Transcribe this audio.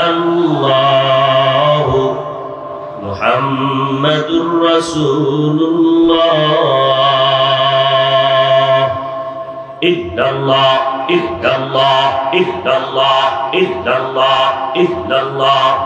الله محمد رسول الله إهدى الله إهدى الله إهدى الله إهدى الله إهدى الله